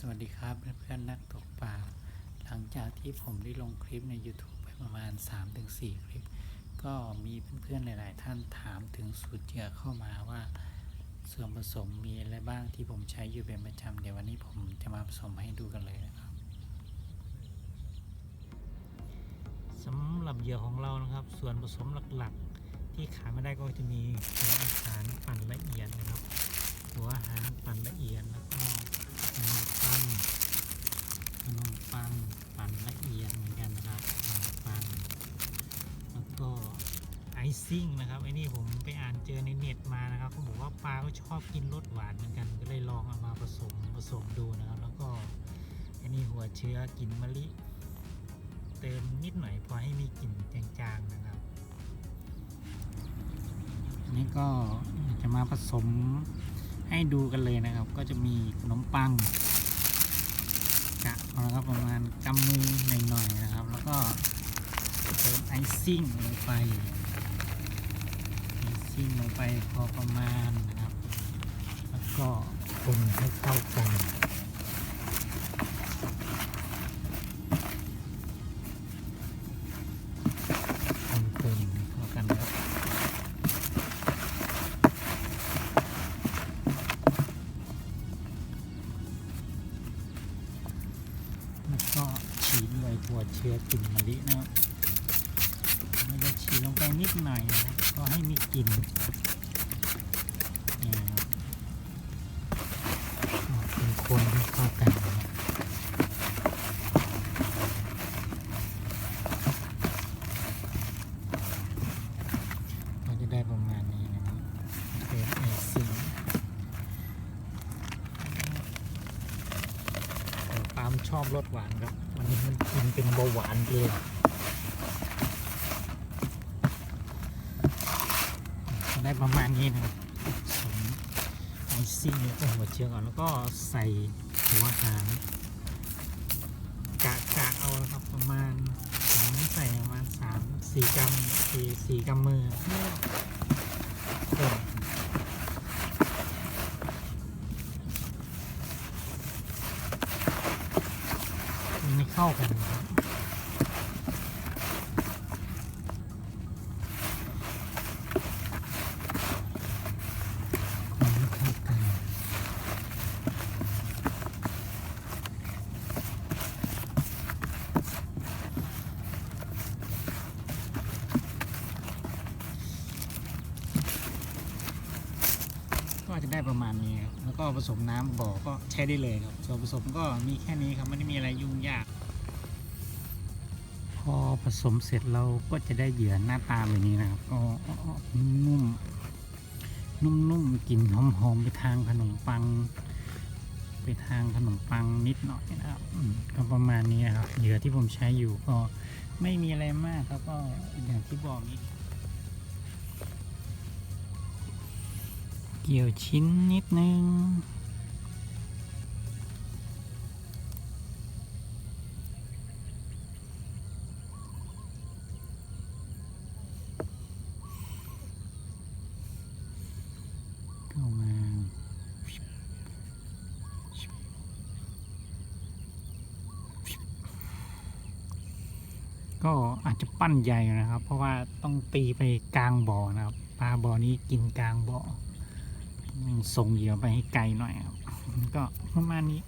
สวัสดีครับเพื่อนๆนักตกปลาหลังจากที่ผมได้ลงคลิปใน YouTube ไปประมาณ 3-4 คลิป ก็มีเพื่อนๆหลาย ๆ ท่านถามถึงสูตรเหยื่อเข้ามาว่า ส่วนผสมมีอะไรบ้างที่ผมใช้อยู่เป็นประจำเดี๋ยววันนี้ผมจะมาผสมให้ดูกันเลยนะครับสำหรับเหยื่อของเรานะครับ ส่วนผสมหลักๆ ที่ขาดไม่ได้ก็จะมีหัวอาหารปั่นละเอียดนะครับ หัวอาหารปั่นละเอียดแล้วก็ ปังขนมปังปั่นละเอียดเหมือนกันนะครับขนมปังแล้วก็ไอซิ่งนะครับไอ้นี่ผมไปอ่านเจอในเน็ตมานะครับเขาบอกว่าปลาก็ชอบกินรสหวานเหมือนกันก็เลยลองเอามาผสมผสมดูนะครับ แล้วก็ไอ้นี่หัวเชื้อกินมะลิ เติมนิดหน่อยพอให้มีกลิ่นจางๆนะครับอันนี้ก็จะมาผสม ให้ดูกันเลยนะครับ ก็จะมีขนมปังกะนะครับประมาณกำมือหน่อยๆนะครับ แล้วก็เติมไอซิ่งลงไปไอซิ่งลงไปพอประมาณนะครับ แล้วก็คนให้เข้ากัน ลือกลิ่นมะลินะครับไม่ได้ฉีดลงไปนิดหน่อยนะครับก็ให้มีกลิ่นนี่นะครับเป็นคนให้เข้ากันนะครับก็จะได้ประมาณนี้นะครับเป็นไอซิ่งแต่ปามชอบรสหวานครับ มันกินเป็นเบาหวานเลยได้ประมาณนี้นะครับสมไอซิ่งแล้วก็หัวเชื้อก่อนแล้วก็ใส่หัวหางกะกะเอาครับประมาณผมใส่ประมาณสามสี่กรัมสี่สี่กรัมมืออ มันไม่ เข้ากันก็จะได้ประมาณนี้ครับ แล้วก็ผสมน้ำบ่อก็ใช้ได้เลยครับ ส่วนผสมก็มีแค่นี้ครับไม่ได้มี อผสมเสร็จเราก็จะได้เหยื่อหน้าตาแบบนี้นะครับก็นุ่มนุ่มๆกลิ่นหอมๆไปทางขนมปัง ไปทางขนมปังนิดหน่อยนะครับก็ประมาณนี้ครับเหยื่อที่ผมใช้อยู่ก็ไม่มีอะไรมากครับก็อย่างที่บอกนี้เกี่ยวชิ้นนิดนึง ก็อาจจะปั้นใหญ่นะครับ เพราะว่าต้องตีไปกลางบ่อนะครับปลาบ่อนี้กินกลางบ่อมันส่งเหยื่อไปให้ไกลหน่อยครับ ก็ประมาณนี้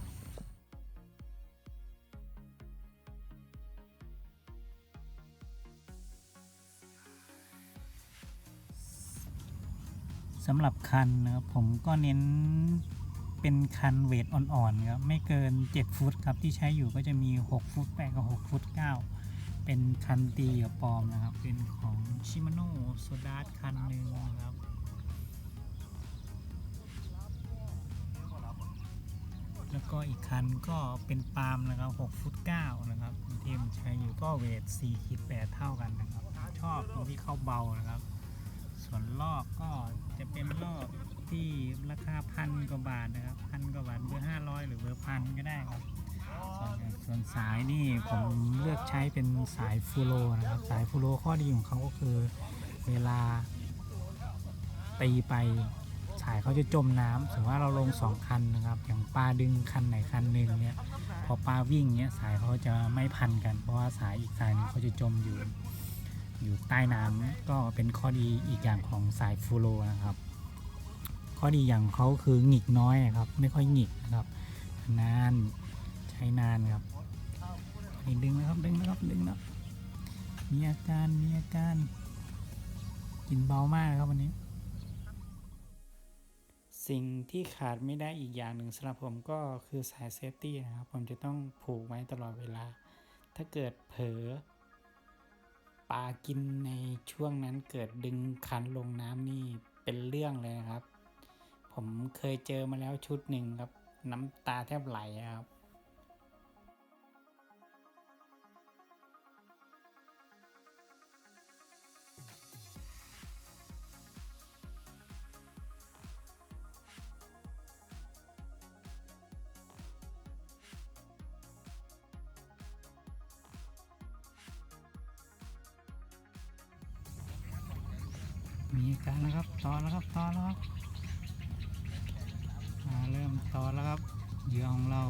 สำหรับคันนะครับผมก็เน้นเป็นคันเวทอ่อนๆครับไม่เกิน 7 ฟุตครับที่ใช้อยู่ก็จะมี 6 ฟุต8กับ 6 ฟุต 9 เป็นคันตีเหยื่อปอมนะครับ เป็นของชิมาโน่โซดาคันหนึ่งนะครับแล้วก็อีกคันก็เป็นปาล์มนะครับ6ฟุต9นะครับที่มันใช้อยู่ก็เวท4ขีด8เท่ากันนะครับ ชอบตรงที่เข้าเบานะครับ ส่วนลอกก็จะเป็นลอกที่ราคาพันกว่าบาทนะครับพันกว่าบาทเบอร์500 หรือเบอร์พันก็ได้ครับ ส่วนสายนี่ผมเลือกใช้เป็นสายฟูโรนะครับ สายฟูโรข้อดีของเขาก็คือเวลาตีไปสายเขาจะจมน้ำสมมติว่าเราลงสองคันนะครับ อย่างปลาดึงคันไหนคันหนึ่งเนี่ย พอปลาวิ่งเนี้ยสายเขาจะไม่พันกัน เพราะว่าสายอีกสายหนึงเขาจะจมอยู่ อยู่ใต้น้ำก็เป็นข้อดีอีกอย่างของสายฟูโรนะครับ ข้อดีอย่างเขาคือหงิกน้อยนะครับ ไม่ค่อยหงิกนะครับนาน ช้นานครับนี่ดึงนะครับดึงนะครับดึงนะมีอาการมีอาการกินเบามากนะครับวันนี้ สิ่งที่ขาดไม่ได้อีกอย่างหนึ่งสำหรับผมก็คือสายเซฟตี้นะครับ ผมจะต้องผูกไว้ตลอดเวลา ถ้าเกิดเผลอปลากินในช่วงนั้นเกิดดึงคันลงน้ำนี่เป็นเรื่องเลยนะครับ ผมเคยเจอมาแล้วชุดหนึ่งครับ น้ำตาแทบไหลครับ มีอาการนะครับต่อแล้วครับต่อแล้วครับเริ่มต่อแล้วครับเหยื่อของเรา